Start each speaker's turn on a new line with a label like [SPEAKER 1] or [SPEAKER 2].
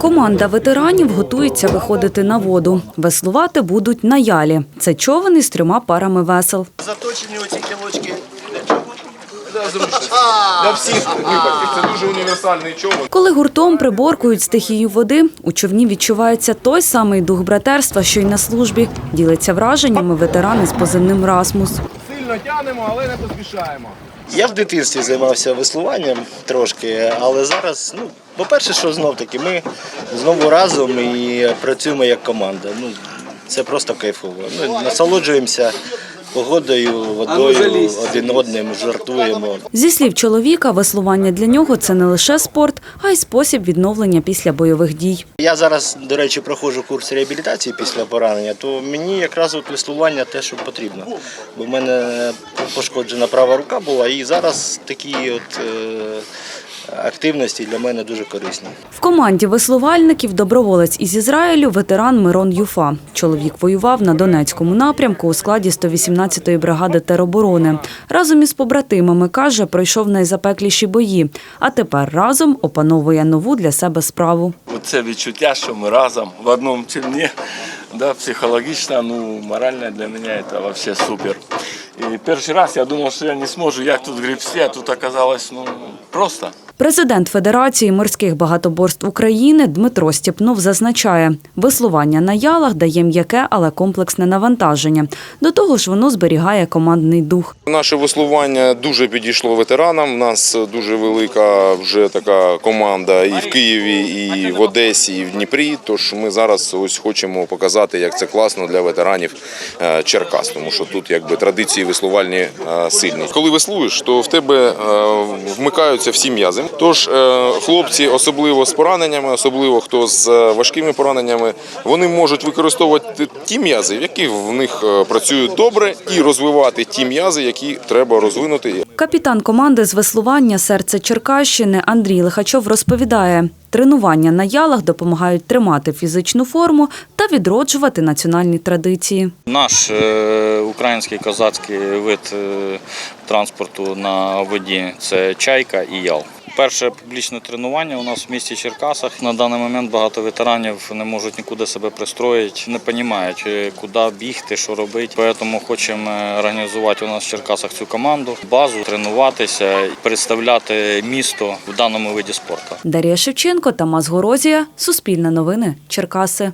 [SPEAKER 1] Команда ветеранів готується виходити на воду. Веслувати будуть на ялі. Це човен із трьома парами весел.
[SPEAKER 2] Заточені оці кілочки для
[SPEAKER 3] всіх випадків. Це дуже універсальний човен.
[SPEAKER 1] Коли гуртом приборкують стихію води, у човні відчувається той самий дух братерства, що й на службі. Ділиться враженнями ветерани з позивним Расмус.
[SPEAKER 3] Сильно тянемо, але не поспішаємо.
[SPEAKER 2] Я в дитинстві займався веслуванням трошки, але зараз, ну, по-перше, що знов таки, ми знову разом і працюємо як команда. Ну, це просто кайфово. Ми насолоджуємося погодою, водою, один одним, жартуємо.
[SPEAKER 1] Зі слів чоловіка, веслування для нього це не лише спорт, а й спосіб відновлення після бойових дій.
[SPEAKER 2] Я зараз, до речі, проходжу курс реабілітації після поранення, то мені якраз от веслування те, що потрібно. Бо в мене пошкоджена права рука була, і зараз такі от е, активності для мене дуже корисні.
[SPEAKER 1] В команді веслувальників доброволець із Ізраїлю ветеран Мирон Юфа. Чоловік воював на Донецькому напрямку у складі 118-ї бригади тероборони. Разом із побратимами каже, пройшов найзапекліші бої, а тепер разом опановує нову для себе справу.
[SPEAKER 4] Оце відчуття, що ми разом в одному човні, да, психологічно, ну, морально для мене це взагалі супер. І перший раз я думав, що я не зможу, як тут гребсти, а тут оказалось ну, просто.
[SPEAKER 1] Президент Федерації морських багатоборств України Дмитро Стєпнов зазначає, веслування на ялах дає м'яке, але комплексне навантаження. До того ж, воно зберігає командний дух.
[SPEAKER 5] Наше веслування дуже підійшло ветеранам. У нас дуже велика вже така команда і в Києві, і в Одесі, і в Дніпрі. Тож ми зараз ось хочемо показати, як це класно для ветеранів е, Черкас, тому що тут якби традиції веслувальні е, сильні. Коли веслуєш, то в тебе е, вмикаються всі м'язи. Тож е, хлопці, особливо з пораненнями, особливо хто з е, важкими пораненнями, вони можуть використовувати ті м'язи, які в них е, працюють добре, і розвивати ті м'язи, які треба розвинути.
[SPEAKER 1] Капітан команди з веслування серце Черкащини Андрій Лихачов розповідає, тренування на ялах допомагають тримати фізичну форму та відроджувати національні традиції.
[SPEAKER 6] Наш е, український козацький вид е, транспорту на воді це чайка і ял. Перше публічне тренування у нас в місті Черкасах. На даний момент багато ветеранів не можуть нікуди себе пристроїти, не розуміють, е, куди бігти, що робити. Тому хочемо е, організувати у нас в Черкасах цю команду, базу, тренуватися, представляти місто в даному виді спорту.
[SPEAKER 1] Дар'я Шевченко, Тамас Горозія, Суспільне новини, Черкаси.